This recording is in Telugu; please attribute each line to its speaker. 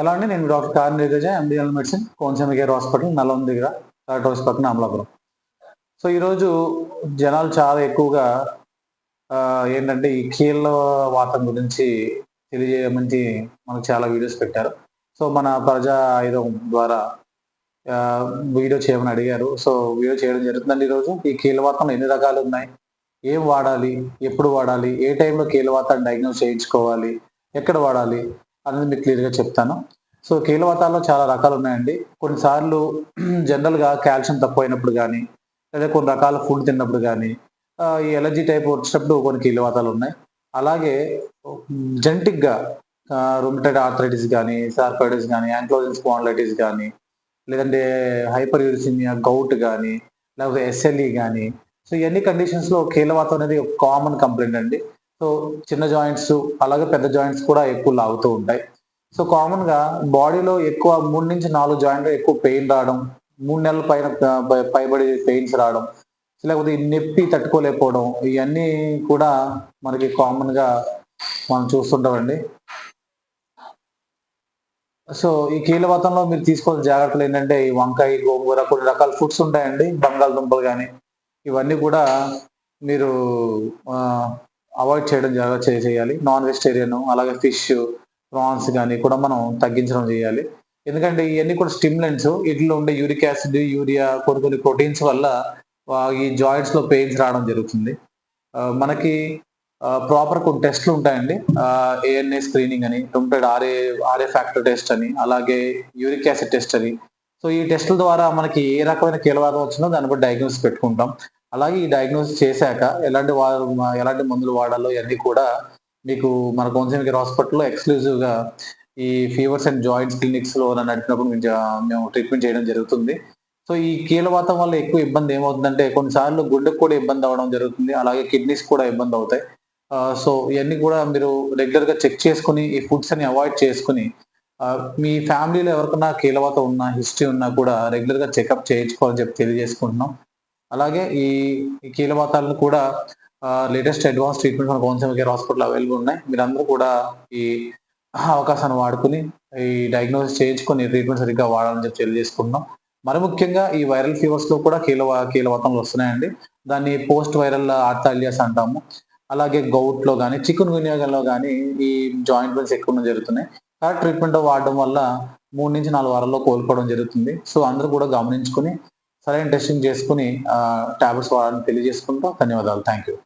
Speaker 1: అలా అండి. నేను డాక్టర్ కార్ నిర్దేజ MDL medicine Konaseema care hospital Nallam దగ్గర థర్డ్ హౌస్ పక్కన అమలాపురం సో ఈరోజు జనాలు చాలా ఎక్కువగా ఏంటంటే ఈ కీళ్ళ వాతం గురించి తెలియజేయమని మనకు చాలా వీడియోస్ పెట్టారు. సో మన ప్రజా ఆయుధం ద్వారా వీడియో చేయమని అడిగారు. సో వీడియో చేయడం జరుగుతుందండి ఈరోజు ఈ కీళ్ళవాతం ఎన్ని రకాలు ఉన్నాయి? ఏం వాడాలి? ఎప్పుడు వాడాలి? ఏ టైంలో కీళ్ళవాతాన్ని డయాగ్నోస్ చేయించుకోవాలి? ఎక్కడ వాడాలి? అనేది మీకు క్లియర్గా చెప్తాను. సో కీళ్ళవాతాల్లో చాలా రకాలు ఉన్నాయండి కొన్నిసార్లు జనరల్గా కాల్షియం తక్కువైనప్పుడు కానీ లేదా కొన్ని రకాల ఫుడ్ తిన్నప్పుడు కానీ ఈ ఎలర్జీ టైప్ వచ్చినప్పుడు కొన్ని కీలవాతాలు ఉన్నాయి. అలాగే జెంటిక్గా రొమటైడ్ ఆర్థరైటిస్ కానీ సార్పైటిస్ కానీ యాంక్లోజన్ స్పాండ్లైటిస్ కానీ లేదంటే హైపర్ యూరిసిమియా గౌట్ కానీ లేకపోతే ఎస్ఎల్ఈ కానీ సో ఇవన్నీ కండిషన్స్లో కీలవాతం అనేది ఒక కామన్ కంప్లైంట్ అండి. సో చిన్న జాయింట్స్ అలాగే పెద్ద జాయింట్స్ కూడా ఎక్కువ లాగుతూ ఉంటాయి. సో కామన్గా బాడీలో ఎక్కువ మూడు నుంచి నాలుగు జాయింట్లు ఎక్కువ పెయిన్ రావడం మూడు నెలల పైన పైబడి పెయిన్స్ రావడం లేకపోతే ఈ నొప్పి తట్టుకోలేకపోవడం ఇవన్నీ కూడా మనకి కామన్గా మనం చూస్తుంటామండి. సో ఈ కీలవాతంలో మీరు తీసుకోవాల్సిన జాగ్రత్తలు ఏంటంటే ఈ వంకాయ గోంగూర కొన్ని రకాల ఫుడ్స్ ఉంటాయండి బంగాళదుంపలు కానీ ఇవన్నీ కూడా మీరు అవాయిడ్ చేయడం జాగ్రత్త చే- చేయాలి. నాన్ వెజిటేరియన్ అలాగే ఫిష్ ప్రాన్స్ కానీ కూడా మనం తగ్గించడం చేయాలి. ఎందుకంటే ఇవన్నీ కూడా స్టిమ్లెంట్స్ వీటిలో ఉండే యూరిక్ యాసిడ్ యూరియా కొన్ని కొన్ని ప్రోటీన్స్ వల్ల ఈ జాయింట్స్లో పెయిన్స్ రావడం జరుగుతుంది. మనకి ప్రాపర్ కొన్ని టెస్ట్లు ఉంటాయండి. ఏఎన్ఏ స్క్రీనింగ్ అని rheumatoid RA RA factor test అని అలాగే యూరిక్ యాసిడ్ టెస్ట్ అని. సో ఈ టెస్టుల ద్వారా మనకి ఏ రకమైన కీలవాదం వచ్చిందో దాన్ని బట్టి డయాగ్నోస్ పెట్టుకుంటాం. అలాగే ఈ డయాగ్నోస్ చేశాక ఎలాంటి వారు ఎలాంటి మందులు వాడాలో ఇవన్నీ కూడా మీకు మన కోనసీమ కేర్ హాస్పిటల్లో ఎక్స్క్లూజివ్గా ఈ ఫీవర్స్ అండ్ జాయింట్స్ క్లినిక్స్లో నడిపినప్పుడు మేము మేము ట్రీట్మెంట్ చేయడం జరుగుతుంది. సో ఈ కీలవాతం వల్ల ఎక్కువ ఇబ్బంది ఏమవుతుందంటే కొన్నిసార్లు గుండెకు కూడా ఇబ్బంది అవ్వడం జరుగుతుంది అలాగే కిడ్నీస్ కూడా ఇబ్బంది అవుతాయి. సో ఇవన్నీ కూడా మీరు రెగ్యులర్గా చెక్ చేసుకుని ఈ ఫుడ్స్ అని అవాయిడ్ చేసుకుని మీ ఫ్యామిలీలో ఎవరికైనా కీలవాత ఉన్నా హిస్టరీ ఉన్నా కూడా రెగ్యులర్గా చెకప్ చేయించుకోవాలని చెప్పి తెలియజేసుకుంటున్నాం. అలాగే ఈ కీలవాతాలను కూడా లేటెస్ట్ అడ్వాన్స్ ట్రీట్మెంట్ మన కోనసీమ కేర్ హాస్పిటల్ అవైలబుల్ ఉన్నాయి. మీరందరూ కూడా ఈ అవకాశాన్ని వాడుకుని ఈ డయాగ్నోసిస్ చేయించుకొని ట్రీట్మెంట్ సరిగ్గా వాడాలని చెప్పి తెలియజేసుకుంటున్నాం. మరి ముఖ్యంగా ఈ వైరల్ ఫీవర్స్లో కూడా కీలవ కీలవతంలో వస్తున్నాయండి. దాన్ని పోస్ట్ వైరల్ ఆర్థాలియాస్ అంటాము. అలాగే గౌట్లో కానీ చికెన్ వినియోగంలో కానీ ఈ జాయింట్ పెయిన్స్ ఎక్కువ జరుగుతున్నాయి. కరెక్ట్ ట్రీట్మెంట్ వాడడం వల్ల మూడు నుంచి నాలుగు వారాల్లో కోలుకోవడం జరుగుతుంది. సో అందరూ కూడా గమనించుకుని సరైన టెస్టింగ్ చేసుకుని ట్యాబ్లెట్స్ వాడాలని తెలియజేసుకుంటూ ధన్యవాదాలు. Thank you